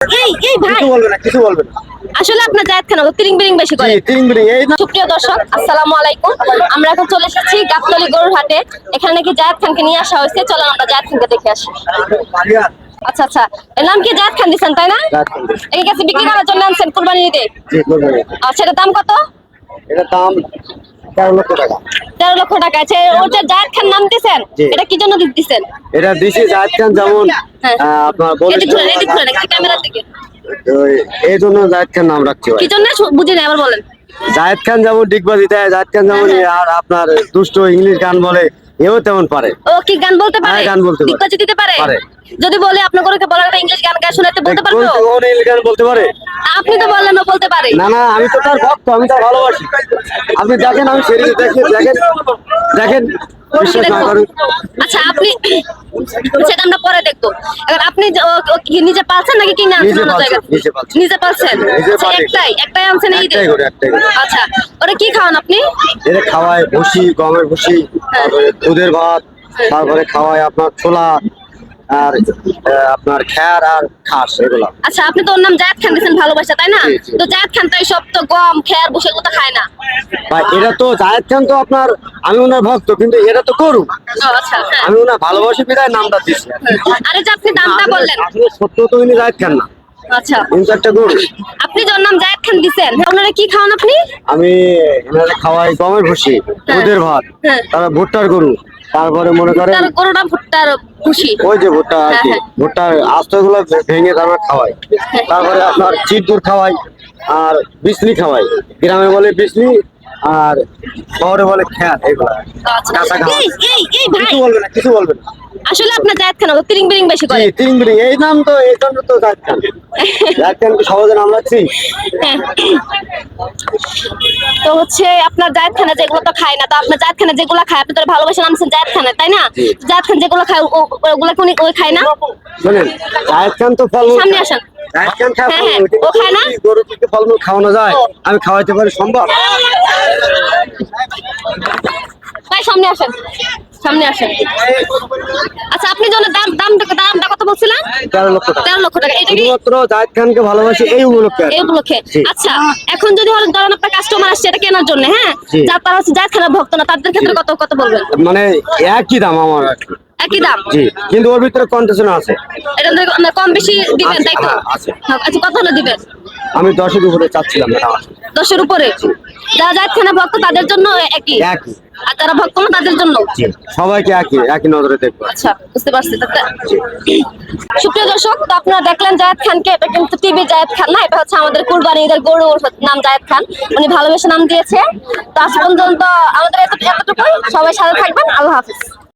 এই এই ভাই। কিছু বলবে না কিছু বলবে না। আসলে আপনার জায়েদ খান তিরিং বিরিং বেশি করে। জি তিন এই সুপ্রিয় দর্শক আসসালামু আলাইকুম। আমরা এখন চলে এসেছি গাবতলি গরুর হাটে এখানে নাকি জায়েদ খানকে নিয়ে আসা হয়েছে। চলো আমরা জায়েদ খানকে দেখে আসি। আচ্ছা আচ্ছা। এর নাম কি? জায়েদ খান দিচ্ছেন তাই না? এই কাছে বিক্রি করার জন্য আনছেন কুরবানি। আচ্ছা এটার দাম কত? এটার দাম তেরো লক্ষ টাকা। তেরো লক্ষ টাকা। আছে ওটা জায়েদ খান নাম দিচ্ছেন এটা কি জন্য দিচ্ছেন এটা দিছি জাহিদ খান যেমন হ্যাঁ। আপনার ক্যামেরার দিকে। এই জন্য জাহেদ খান নাম রাখছি ভাই। কি জন্য? বুঝি না আবার বলেন। জাহেদ খান যেমন ডিগবাজি দেয় জাহেদ খান যেমন হ্যাঁ, আর আপনার দুষ্ট ইংলিশ গান বলে এও তেমন পারে ও কি গান বলতে পারে হ্যাঁ, গান বলতে পারে। দিগ্বাজি দিতে পারে পারে। যদি বলে আপনি করে বলার একটা ইংলিশ গান গায় শোনাতে বলতে পারবে ও? ইংলিশ গান বলতে পারে আপনি তো বললেন না বলতে পারে না না আমি তো তার ভক্ত আমি তার ভালোবাসি আপনি দেখেন আমি সেদিকে দেখে দেখেন দেখেন আচ্ছা আপনি সেটা আমরা পরে দেখব। এবার আপনি নিজে পালছেন নাকি কিনে আনছেন নিজে পালছেন? আচ্ছা। একটাই একটাই আনছেন এই। আচ্ছা ওটা কি খাওয়ান আপনি? এটা খাওয়ায় ভুসি গমের ভুসি দুধের ভাত তারপরে খাওয়ায় আপনার ছোলা আর আপনার খ্যার আর খাস এগুলা। আচ্ছা আপনি তো ওর নাম জায়েদ খান দিয়েছেন ভালোবাসা তাই না। তো জায়েদ খান তো সব তো গম খেয়ার বসে তো খায় না। ভাই এটা তো জায়েদ খান তো আপনার আমি ওনার ভক্ত কিন্তু এটা তো করু আচ্ছা হ্যাঁ আমি ওনার ভালোবাসি বিদায় নামটা দিচ্ছি আরে যে আপনি দামটা বললেন। আসলে সত্য তো উনি জায়েদ খান না। আচ্ছা। কিন্তু একটা গরু। আপনি যে ওর নাম জায়েদ খান দিছেন ওনারা কি খাওয়ান আপনি? আমি এনারে খাওয়াই গমের ভুসি দুধের ভাত হ্যাঁ। তারপর ভুট্টার গরু। তারপরে মনে করে গরুটা ভুট্টার খুশি। ওই যে ভুট্টা আর কি ভুট্টা ভুট্টার আস্ত ভেঙে তারপর খাওয়াই তারপরে আপনার চিটগুড় খাওয়াই আর বিসলি খাওয়াই গ্রামে বলে বিসলি আর শহরে বলে খ্যাত এগুলা। আচ্ছা। কিছু বলবে না কিছু বলবে না। আসলে আপনার জায়েদ খান অত তিরিং বিরিং বেশি করে। তিন বিড়ি এই নাম তো এই জন্য তো জাত খান। জাত খান কি সহজে নাম রাখছি হ্যাঁ। তো হচ্ছে আপনার জায়েদ খানা যেগুলো তো খায় না তো আপনার জায়েদ খানা যেগুলো খায় আপনি তো ভালোবাসে নামছেন জায়েদ খানা তাই না। জায়েদ খান যেগুলো খায় ওগুলো কি ওই খায় না? শোনেন জায়েদ খান তো ফলমূল সামনে আসেন। জায়েদ হ্যাঁ, হ্যাঁ, ফলমূল, খাওয়ানো যায় আমি খাওয়াইতে পারি সম্ভব? ভাই সামনে আসেন। সামনে আসেন। আচ্ছা আপনি যখন দাম দাম দামটা কত বলছিলেন? তেরো লক্ষ টাকা। তেরো লক্ষ টাকা। এটা শুধুমাত্র জায়েদ খানকে ভালোবাসি এই উপলক্ষে এই উপলক্ষে। আচ্ছা এখন যদি হলো ধরেন আপনার কাস্টমার আসছে এটা কেনার জন্য হ্যাঁ। যার তারা হচ্ছে জায়েদ খানার ভক্ত না তাদের ক্ষেত্রে কত কত বলবেন? মানে একই দাম আমার একই দাম? জি। কিন্তু ওর ভিতরে কন্ডিশন আছে। এটা মানে কম বেশি দিবেন তাই তো? আছে। আচ্ছা কত হলে দিবেন? আমি দশের উপরে চাচ্ছিলাম ম্যাডাম দশের উপরে? যারা জায়েদ না ভক্ত তাদের জন্য একই? একই। আর যারা ভক্ত না তাদের জন্য? সবাইকে একই একই নজরে দেখব। আচ্ছা বুঝতে পারছি সুপ্রিয় দর্শক তো আপনারা দেখলেন জায়েদ খানকে এটা কিন্তু টিভি জায়েদ খান না এটা হচ্ছে আমাদের কুরবানি ঈদের গরু নাম জায়েদ খান। উনি ভালোবেসে নাম দিয়েছে। তো আজ পর্যন্ত আমাদের এতটুকু এতটুকুই। সবাই সাথে থাকবেন। আল্লাহ হাফিজ।